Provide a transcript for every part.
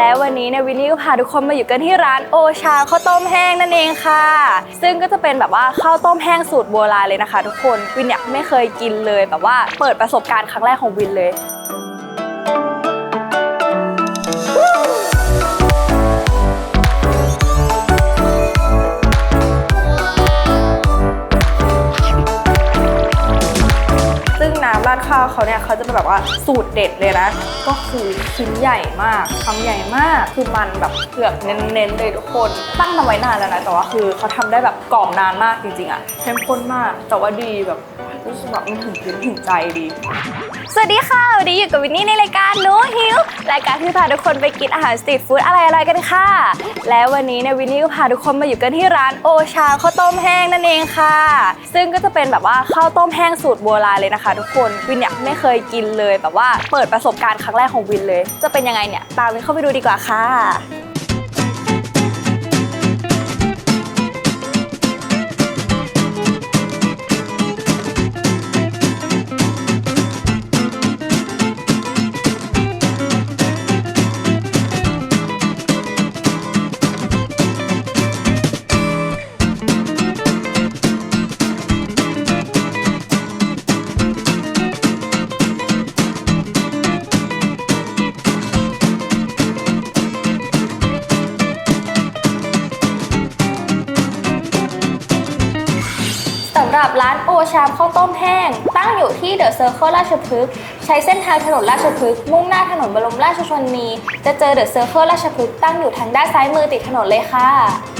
แล้ววันนี้เนี่ยวินนี่ก็พาทุกคนมาอยู่กันที่ร้านโอชาข้าวต้มแห้งนั่นเองค่ะ ซึ่งก็จะเป็นแบบว่าข้าวต้มแห้งสูตรโบราณเลยนะคะ ทุกคนวินเนี่ยไม่เคยกินเลยแบบว่าเปิดประสบการณ์ครั้งแรกของวินเลย ข้าวเขาเนี่ยเขาจะเป็นแบบว่าสูตรเด็ดเลยนะ ก็คือชิ้นใหญ่มากคำใหญ่มาก คือมันแบบเผือกเน้นๆเลยทุกคน ตั้งมาไว้นานแล้วนะ แต่ว่าคือเขาทำได้แบบกรอบนานมากจริงๆอะเข้มข้นมาก แต่ว่าดีแบบรู้สึกแบบมันถึงพื้นถึงใจดี สวัสดีค่ะวันนี้อยู่กับวินนี่ในรายการโน้ฮิว รายการที่พาทุกคนไปกินอาหารสตรีทฟู้ดอะไรๆกันค่ะ แล้ววันนี้เนี่ยวินนี่ก็พาทุกคนมาอยู่กันที่ร้านโอชาข้าวต้มแห้งนั่นเองค่ะ ซึ่งก็จะเป็นแบบว่าข้าวต้มแห้งสูตรโบราณเลยนะคะ ทุกคนวินเนี่ยไม่เคยกินเลยแบบว่าเปิดประสบการณ์ครั้งแรกของวินเลย จะเป็นยังไงเนี่ยตามวินเข้าไปดูดีกว่าค่ะ ซอร์เคิลราชพฤกษ์ใช้เส้นทางถนนราชพฤกษ์มุ่งหน้าถนนบรมราชชนนี จะเจอเดอะเซอร์เคิลราชพฤกษ์ตั้งอยู่ทางด้านซ้ายมือติดถนนเลยค่ะแ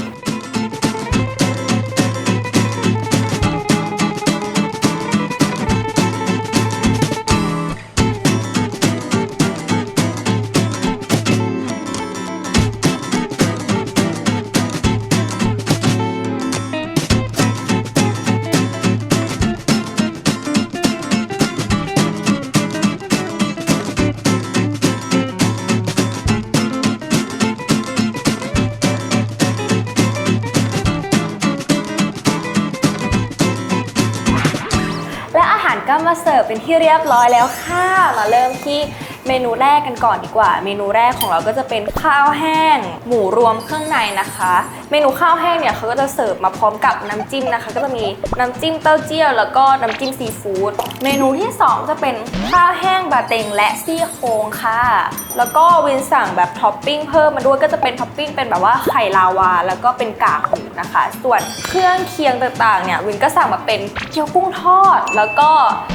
ละ เป็นที่เรียบร้อยแล้วค่ะ มาเริ่มที่ เมนูแรกกันก่อนดีกว่า เมนูแรกของเราก็จะเป็นข้าวแห้ง หมูรวมเครื่องในนะคะ เมนูข้าวแห้งเนี่ยเขาก็จะเสิร์ฟมาพร้อมกับน้ำจิ้มนะคะ ก็จะมีน้ำจิ้มเต้าเจี้ยวแล้วก็น้ำจิ้มซีฟู้ดเมนูที่สองจะเป็นข้าวแห้งบาเต็งและซี่โครงค่ะ แล้วก็วินสั่งแบบท็อปปิ้งเพิ่มมาด้วยก็จะเป็นท็อปปิ้งเป็นแบบว่าไข่ลาวา แล้วก็เป็นกากหมูนะคะ ส่วนเครื่องเคียงต่างๆเนี่ยวินก็สั่งมาเป็นเกี๊ยวกุ้งทอด แล้วก็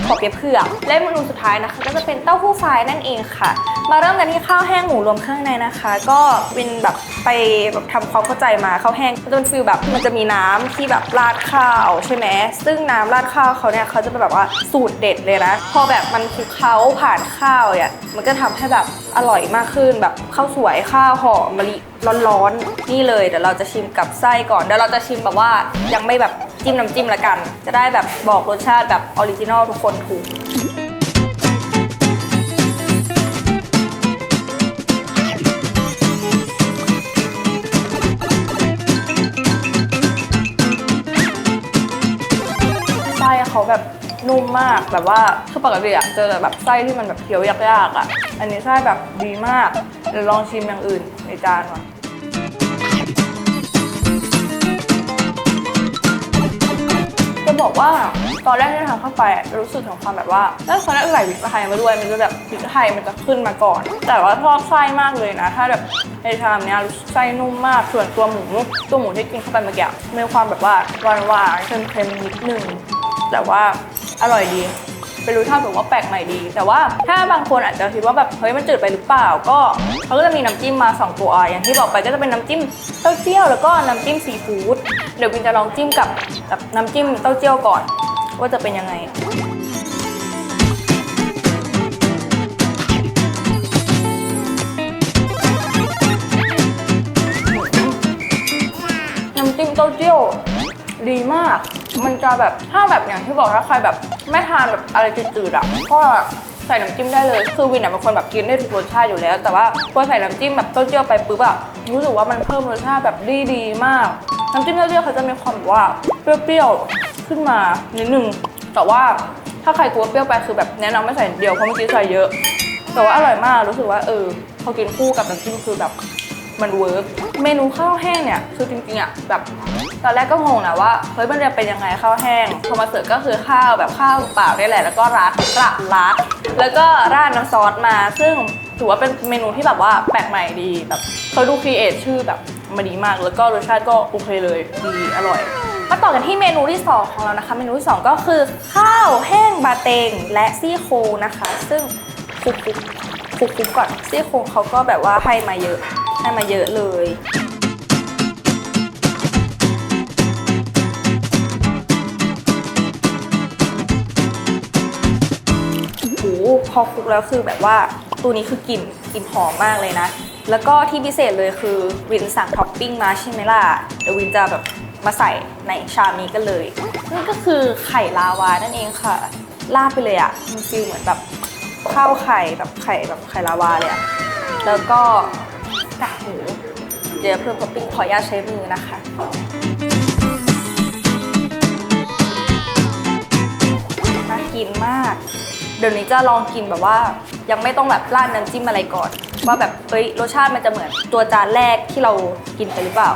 ขอบเปียเผือกและเมนูสุดท้ายนะคะ ก็จะเป็นเต้าหู้ไฟนั่นเองค่ะ มาเริ่มกันที่ข้าวแห้งหมูรวมเครื่องในนะคะ ก็วินแบบไปแบบทำความเข้าใจมาข้าวแห้งมันจะเป็นฟิลแบบมันจะมีน้ำที่แบบราดข้าวใช่ไหมซึ่งน้ำราดข้าวเขาเนี่ยเขาจะเป็นแบบว่าสูตรเด็ดเลยนะ พอแบบมันคลุกเคล้าผ่านข้าวเนี่ยมันก็ทำให้แบบอร่อยมากขึ้นแบบข้าวสวยข้าวหอมมะลิร้อนๆนี่เลยเดี๋ยวเราจะชิมกับไส้ก่อนเดี๋ยวเราจะชิมแบบว่ายังไม่แบบจิ้มน้ำจิ้มละกัน จะได้แบบบอกรสชาติแบบออริจินอลทุกคนถูก แบบนุ่มมากแบบว่าคือปกติอะเจอแต่แบบไส้ที่มันแบบเคี้ยวยากๆอะอันนี้ไส้แบบดีมากเดี๋ยวลองชิมอย่างอื่นในจานก่อนจะบอกว่าตอนแรกที่ทานเข้าไปอะรู้สึกถึงความแบบว่าแล้วตอนแรกใส่พริกไทยมาด้วยมันจะแบบพริกไทยมันจะขึ้นมาก่อน แต่ว่าชอบไส้มากเลยนะ ถ้าแบบในชามเนี้ยไส้นุ่มมากส่วนตัวหมูตัวหมูที่กินเข้าไปเมื่อกี้มีความแบบว่าหวานๆเค็มๆนิดนึง แต่ว่าอร่อยดี เป็นรสชาติแบบว่าแปลกใหม่ดี แต่ว่าถ้าบางคนอาจจะคิดว่าแบบเฮ้ยมันจืดไปหรือเปล่า ก็เขาก็จะมีน้ำจิ้มมา 2 ตัวอย่างที่บอกไปก็จะเป็นน้ำจิ้มเต้าเจี้ยวแล้วก็น้ำจิ้มซีฟู้ดเดี๋ยววินจะลองจิ้มกับกับน้ำจิ้มเต้าเจี้ยวก่อน ว่าจะเป็นยังไงน้ำจิ้มเต้าเจี้ยวดีมาก มันจะแบบถ้าแบบอย่างที่บอกถ้าใครแบบไม่ทานแบบอะไรจืดๆอะก็ใส่น้ำจิ้มได้เลยคือวินอะเป็นคนแบบกินได้ทุกรสชาติอยู่แล้ว แต่ว่าพอใส่น้ำจิ้มแบบเต้าเจี้ยวไปปุ๊บอะรู้สึกว่ามันเพิ่มรสชาติแบบดีดีๆมาก น้ำจิ้มเต้าเจี้ยวเขาจะมีความแบบว่าเปรี้ยวๆขึ้นมานิดนึงแต่ว่าถ้าใครกลัวเปรี้ยวไปคือแบบแนะนำไม่ใส่เดียวเพราะเมื่อกี้ใส่เยอะ แต่ว่าอร่อยมากรู้สึกว่าเออพอกินคู่กับน้ำจิ้มคือแบบมันเวิร์กเมนูข้าวแห้งเนี่ยคือจริงๆอะแบบ ตอนแรกก็งงนะว่าเฮ้ยมันจะเป็นยังไงข้าวแห้งพอมาเสิร์ฟก็คือข้าวแบบข้าวเปล่าได้แหละ แล้วก็ราดกระราดแล้วก็ราดน้ำซอสมา ซึ่งถือว่าเป็นเมนูที่แบบว่าแปลกใหม่ดีแบบเขาดูครีเอทชื่อแบบมันดีมาก แล้วก็รสชาติก็โอเคเลยดีอร่อยมาต่อกันที่เมนูที่ 2 ของเรานะคะ เมนูที่ 2 ก็คือข้าวแห้งบาเตงและซี่โครงนะคะ ซึ่งคุกคุกคุกคุกก่อนซี่โครงเขาก็แบบว่าให้มาเยอะให้มาเยอะเลย อคลุกแล้วคือแบบว่าตัวนี้คือกลิ่นกลิ่นหอมมากเลยนะ แล้วก็ที่พิเศษเลยคือวินสั่งท็อปปิ้งมาใช่ไหมล่ะเดี๋ยววินจะแบบมาใส่ในชามนี้กันเลยนั่ก็คือไข่ลาวานั่นเองค่ะราดไปเลยอะ่ะมันฟีลเหมือนแบบข้าวไข่แบบไข่แบบไข่ลาวาเลยอะแล้วก็กากหมูเดี๋ยวเพิ่มท็อปปิ้งขออนุญาตใช้มือนะคะน่ากินมาก เดี๋ยวนี้จะลองกินแบบว่า ยังไม่ต้องแบบราดน้ำจิ้มอะไรก่อน ว่าแบบเฮ้ยรสชาติมันจะเหมือนตัวจานแรกที่เรากินไปหรือเปล่า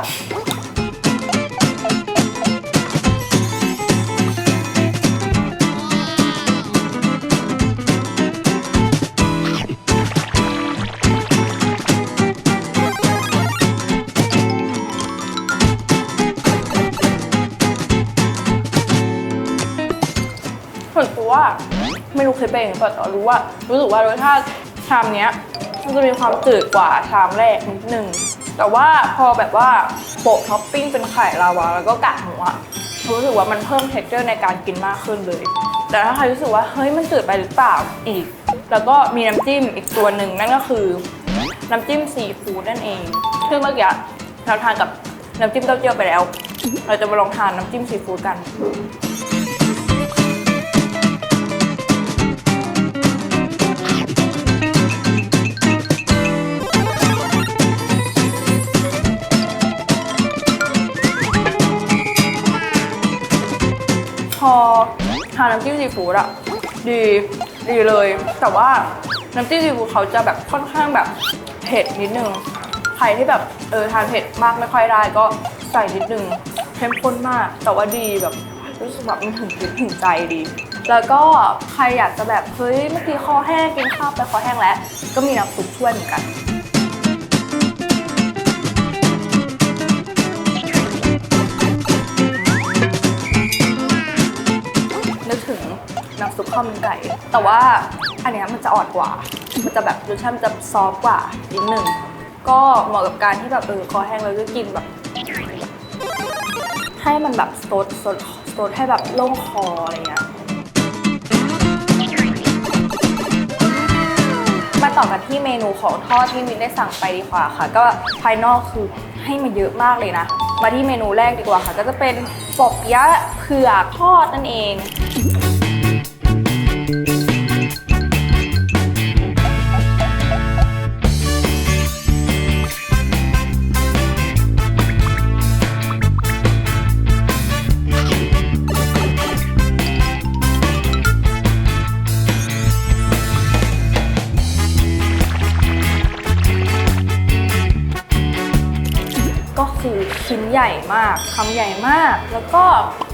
เคยเป็นหรือเปล่าแต่รู้ว่า รู้สึกว่ารสชาติชามเนี้ยมันจะมีความจืดกว่าชามแรกนิดนึงแต่ว่าพอแบบว่าโปะท็อปปิ้งเป็นไข่ลาวาแล้วก็กากหมูอะรู้สึกว่ามันเพิ่มเท็กเจอร์ในการกินมากขึ้นเลย แต่ถ้าใครรู้สึกว่าเฮ้ยมันจืดไปหรือเปล่าอีก แล้วก็มีน้ำจิ้มอีกตัวหนึ่งนั่นก็คือ น้ำจิ้มซีฟู้ดนั่นเองคือเมื่อกี้เราทานกับน้ำจิ้มเต้าเจี้ยวไปแล้ว เราจะมาลองทานน้ำจิ้มซีฟู้ดกันานน้ำจิ้มซีฟู้ดอะดีดีเลย แต่ว่าน้ำจิ้มซีฟู้ดเขาจะแบบค่อนข้างแบบเผ็ดนิดนึงใครที่แบบเออทานเผ็ดมากไม่ค่อยได้ก็ใส่นิดนึงเข้มข้นมาก แต่ว่าดีแบบรู้สึกแบบมันถึงถึงถึงใจดี แล้วก็ใครอยากจะแบบเฮ้ยเมื่อกี้คอแห้งกินข้าวไปคอแห้งแล้ว ก็มีน้ำซุปช่วยเหมือนกัน ซุปข้าวมันไก่ แต่ว่าอันเนี้ยมันจะอ่อนกว่า มันจะแบบรสชาติมันจะซอฟกว่านิดนึง ก็เหมาะกับการที่แบบเออคอแห้งแล้วก็กินแบบ ให้มันแบบสโตดสโตดสโตดให้แบบโล่งคออะไรเงี้ย มาต่อกันที่เมนูของทอดที่มินได้สั่งไปดีกว่าค่ะ ก็ภายนอกคือให้มาเยอะมากเลยนะ มาที่เมนูแรกดีกว่าค่ะ ก็จะเป็นปอบยะเผือกทอดนั่นเอง ญ่มากคำใหญ่มาก แล้วก็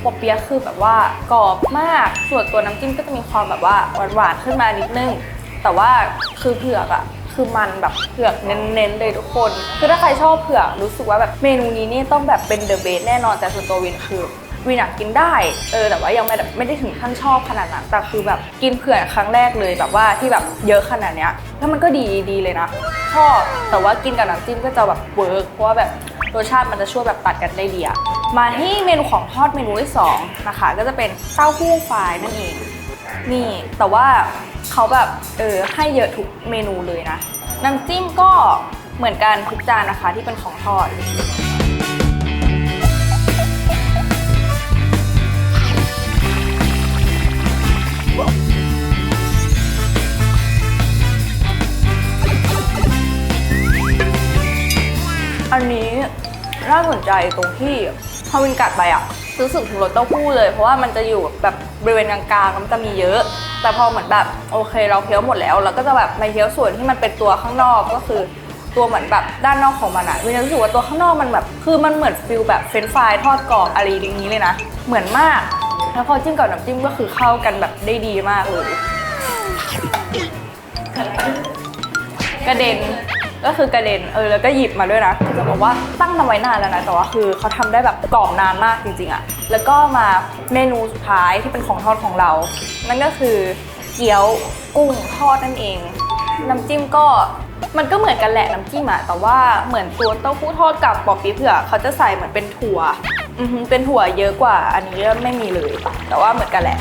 ปอเปียะคือแบบว่ากรอบมาก ส่วนตัวน้ำจิ้มก็จะมีความแบบว่าหวานๆขึ้นมานิดนึง แต่ว่าคือเผือกอะคือมันแบบเผือกเน้นๆเลยทุกคน คือถ้าใครชอบเผือกรู้สึกว่าแบบเมนูนี้นี่ต้องแบบเป็นเดอะเบสแน่นอนแต่ส่วนตัววินคือวินอยากกินได้ เออ แต่ว่ายังไม่ได้ไม่ได้ถึงขั้นชอบขนาดนั้น แต่คือแบบกินเผื่อครั้งแรกเลยแบบว่าที่แบบเยอะขนาดเนี้ย แล้วมันก็ดีดีเลยนะ ชอบ แต่ว่ากินกับน้ำจิ้มก็จะแบบเวิร์กเพราะว่าแบบ รสชาติมันจะช่วยแบบตัดกันได้ดีอะมาที่เมนูของทอดเมนูที่สองนะคะ ก็จะเป็นเต้าหู้ฟรายนั่นเอง นี่แต่ว่าเขาแบบเออให้เยอะทุกเมนูเลยนะน้ำจิ้มก็เหมือนกันทุกจานนะคะที่เป็นของทอด อันนี้น่าสนใจตรงที่พอวินกัดไปอะรู้สึกถึงรสเต้าหู้เลย เพราะว่ามันจะอยู่แบบบริเวณกลางๆแล้วมันจะมีเยอะ แต่พอเหมือนแบบโอเคเราเคี้ยวหมดแล้วเราก็จะแบบมาเคี้ยวส่วนที่มันเป็นตัวข้างนอกก็คือตัวเหมือนแบบด้านนอกของมันอะวินรู้สึกว่าตัวข้างนอกมันแบบ คือมันเหมือนฟิลแบบเฟรนช์ฟรายทอดกรอบอะไรอย่างนี้เลยนะ เหมือนมาก แล้วพอจิ้มกับน้ำจิ้มก็คือเข้ากันแบบได้ดีมากเลยกระเด็น ก็คือกระเด็นเออแล้วก็หยิบมาด้วยนะจะบอกว่าตั้งทำไว้นานแล้วนะแต่ว่าคือเขาทำได้แบบกรอบนานมากจริงๆอะแล้วก็มาเมนูสุดท้ายที่เป็นของทอดของเรา นั่นก็คือเกี๊ยวกุ้งทอดนั่นเอง น้ำจิ้มก็มันก็เหมือนกันแหละน้ำจิ้มอะแต่ว่าเหมือนตัวเต้าหู้ทอดกับปอปีเผือกเขาจะใส่เหมือนเป็นถั่ว อือหือเป็นถั่วเยอะกว่า อันนี้ไม่มีเลย แต่ว่าเหมือนกันแหละ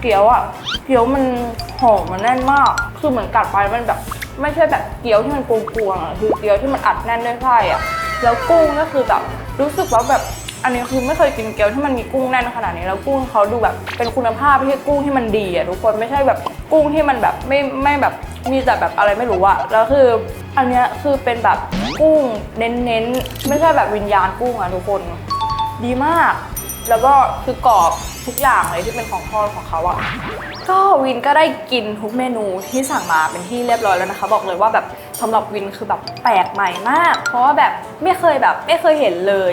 เกี๊ยวอะ เกี๊ยวมันหอมมันแน่นมาก คือเหมือนกัดไปมันแบบ ไม่ใช่แบบเกี๊ยวที่มันกวงๆอะคือเกี๊ยวที่มันอัดแน่นด้วยไส้อะ แล้วกุ้งก็คือแบบรู้สึกว่าแบบอันนี้คือไม่เคยกินเกี๊ยวที่มันมีกุ้งแน่นขนาดนี้แล้วกุ้งเขาดูแบบเป็นคุณภาพไม่ใช่กุ้งที่มันดีอะทุกคนไม่ใช่แบบกุ้งที่มันแบบไม่ไม่แบบมีแต่แบบอะไรไม่รู้อะแล้วคืออันเนี้ยคือเป็นแบบกุ้งเน้นๆ ไม่ใช่แบบวิญญาณกุ้งอะทุกคน ดีมาก แล้วก็คือกรอบ ทุกอย่างเลยที่เป็นของทอดของเขาอะก็วินก็ได้กินทุกเมนูที่สั่งมาเป็นที่เรียบร้อยแล้วนะคะ บอกเลยว่าแบบ สำหรับวินคือแบบแปลกใหม่มาก เพราะว่าแบบไม่เคยแบบไม่เคยเห็นเลย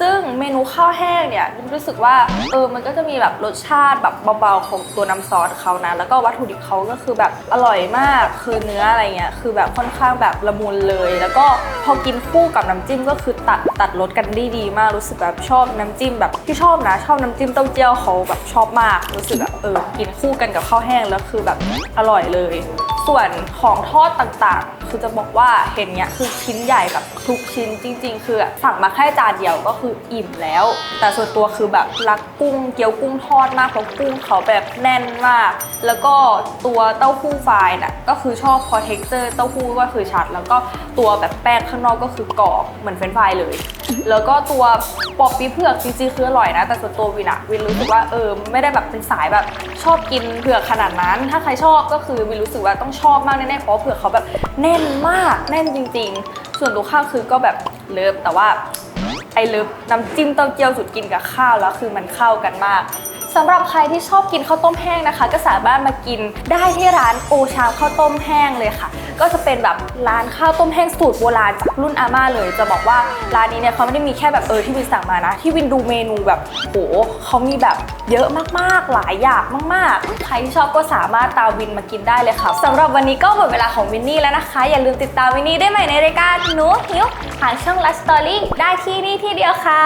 ซึ่งเมนูข้าวแห้งเนี่ยรู้สึกว่าเออมันก็จะมีแบบรสชาติแบบเบาๆของตัวน้ำซอสเขานะ แล้วก็วัตถุดิบเขาก็คือแบบอร่อยมากคือเนื้ออะไรเงี้ยคือแบบค่อนข้างแบบละมุนเลย แล้วก็พอกินคู่กับน้ำจิ้มก็คือตัดตัดรสกันได้ดีมากรู้สึกแบบชอบน้ำจิ้มแบบที่ชอบนะ ชอบน้ำจิ้มเต้าเจี้ยวเขาแบบชอบมากรู้สึกแบบเออกินคู่กันกับข้าวแห้งแล้วคือแบบอร่อยเลย ส่วนของทอดต่างๆ คือจะบอกว่าเห็นเนี้ยคือชิ้นใหญ่แบบทุกชิ้นจริง ๆ คือสั่งมาแค่จานเดียวก็คืออิ่มแล้ว แต่ส่วนตัวคือแบบรักกุ้งเกี๊ยวกุ้งทอดมากเพราะกุ้งเขาแบบแน่นมาก แล้วก็ตัวเต้าหู้ไฟน์น่ะก็คือชอบพอเท็กเจอร์เต้าหู้ก็คือชัด แล้วก็ตัวแบบแป้งข้างนอกก็คือกรอบเหมือนเฟรนช์ฟรายเลย แล้วก็ตัวปอบปีเผือกจริงๆคืออร่อยนะ แต่ส่วนตัววินอะวินรู้สึกว่าเออไม่ได้แบบเป็นสายแบบชอบกินเผือกขนาดนั้น ถ้าใครชอบก็คือวินรู้สึกว่าต้องชอบมากแน่ๆเพราะเผือกเขาแบบ แน่นมากแน่นจริง ๆ ส่วนตัวข้าวคือก็แบบเลิฟแต่ว่าไอเลิฟน้ำจิ้มเต้าเจี้ยวสุดกินกับข้าวแล้วคือมันเข้ากันมาก สำหรับใครที่ชอบกินข้าวต้มแห้งนะคะ ก็สามารถมากินได้ที่ร้านโอชาข้าวต้มแห้งเลยค่ะ ก็จะเป็นแบบร้านข้าวต้มแห้งสูตรโบราณจากรุ่นอาม่าเลย จะบอกว่าร้านนี้เนี่ยเขาไม่ได้มีแค่แบบเออที่วินสั่งมานะ ที่วินดูเมนูแบบโหเขามีแบบเยอะมากๆ หลายอย่างมาก ๆ ใครที่ชอบก็สามารถตามวินมากินได้เลยค่ะสำหรับวันนี้ก็หมดเวลาของวินนี่แล้วนะคะ อย่าลืมติดตามวินนี่ได้ใหม่ในรายการหนูหิวผ่านช่อง Last Story ได้ที่นี่ที่เดียวค่ะ